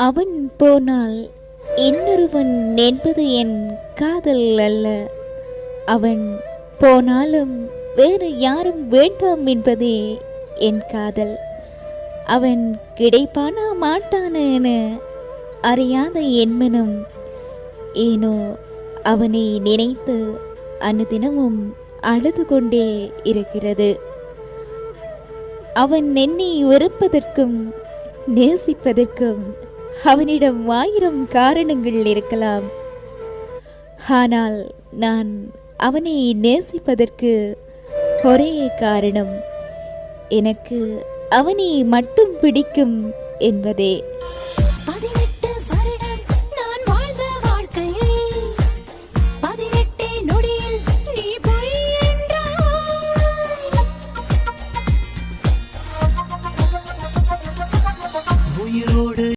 அவன் போனால் இன்னொருவன் என்பது என் காதல் அல்ல. அவன் போனாலும் வேறு யாரும் வேண்டாம் என்பதே என் காதல். அவன் கிடைப்பானா மாட்டானா என அறியாத என்மனும். ஏனோ அவனை நினைத்து அனுதினமும் அழுது கொண்டே இருக்கிறது. அவன் என்னை வெறுப்பதற்கும் நேசிப்பதற்கும் அவனிடம் ஆயிரம் காரணங்கள் இருக்கலாம். ஆனால் நான் அவனை நேசிப்பதற்கு ஒரே காரணம் எனக்கு அவனை மட்டும் பிடிக்கும் என்பதே. you